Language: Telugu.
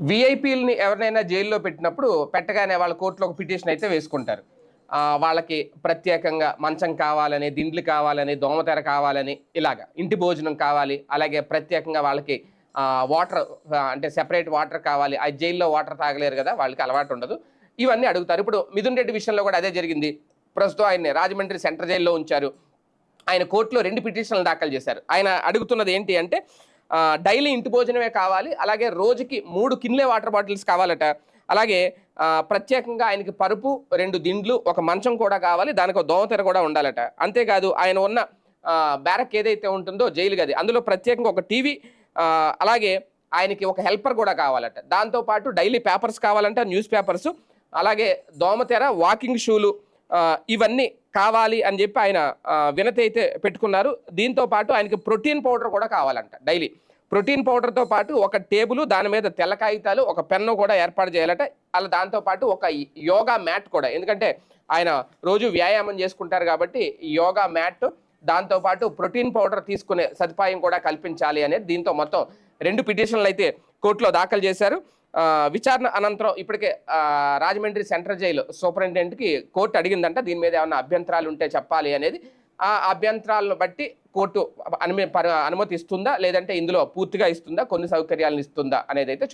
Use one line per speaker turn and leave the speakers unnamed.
విఐపీలని ఎవరినైనా జైల్లో పెట్టినప్పుడు పెట్టగానే వాళ్ళ కోర్టులో ఒక పిటిషన్ అయితే వేసుకుంటారు. వాళ్ళకి ప్రత్యేకంగా మంచం కావాలని దిండ్లు కావాలని దోమతెర కావాలని ఇలాగా ఇంటి భోజనం కావాలి అలాగే ప్రత్యేకంగా వాళ్ళకి వాటర్ అంటే సెపరేట్ వాటర్ కావాలి ఆ జైల్లో వాటర్ తాగలేరు కదా వాళ్ళకి అలవాటు ఉండదు. ఇవన్నీ అడుగుతారు. ఇప్పుడు మిథున్ రెడ్డి విషయంలో కూడా అదే జరిగింది. ప్రస్తుతం ఆయన్ని రాజమండ్రి సెంట్రల్ జైల్లో ఉంచారు. ఆయన కోర్టులో రెండు పిటిషన్లు దాఖలు చేశారు. ఆయన అడుగుతున్నది ఏంటి అంటే డైలీ ఇంటి భోజనమే కావాలి. అలాగే రోజుకి మూడు కిన్లే వాటర్ బాటిల్స్ కావాలట. అలాగే ప్రత్యేకంగా ఆయనకి పరుపు రెండు దిండ్లు ఒక మంచం కూడా కావాలి. దానికి దోమతెర కూడా ఉండాలట. అంతేకాదు ఆయన ఉన్న బ్యారక్ ఏదైతే ఉంటుందో జైలు గది అందులో ప్రత్యేకంగా ఒక టీవీ అలాగే ఆయనకి ఒక హెల్పర్ కూడా కావాలట. దాంతోపాటు డైలీ పేపర్స్ కావాలంట న్యూస్ పేపర్స్. అలాగే దోమతెర వాకింగ్ షూలు ఇవన్నీ కావాలి అని చెప్పి ఆయన వినతి అయితే పెట్టుకున్నారు. దీంతో పాటు ఆయనకి ప్రోటీన్ పౌడర్ కూడా కావాలంట డైలీ. ప్రోటీన్ పౌడర్తో పాటు ఒక టేబుల్ దాని మీద తెల్ల కాగితాలు ఒక పెన్ను కూడా ఏర్పాటు చేయాలట. అలా దాంతోపాటు ఒక యోగా మ్యాట్ కూడా. ఎందుకంటే ఆయన రోజు వ్యాయామం చేసుకుంటారు కాబట్టి యోగా మ్యాట్ దాంతోపాటు ప్రోటీన్ పౌడర్ తీసుకునే సదుపాయం కూడా కల్పించాలి అనేది దీంతో మొత్తం రెండు పిటిషన్లు అయితే కోర్టులో దాఖలు చేశారు. విచారణ అనంతరం ఇప్పటికే రాజమండ్రి సెంట్రల్ జైలు సూపరింటెండెంట్కి కోర్టు అడిగిందంట దీని మీద ఏమైనా అభ్యంతరాలు ఉంటే చెప్పాలి అనేది. ఆ అభ్యంతరాలను బట్టి కోర్టు అనుమతి ఇస్తుందా? లేదంటే ఇందులో పూర్తిగా ఇస్తుందా? కొన్ని సౌకర్యాలను ఇస్తుందా? అనేది అయితే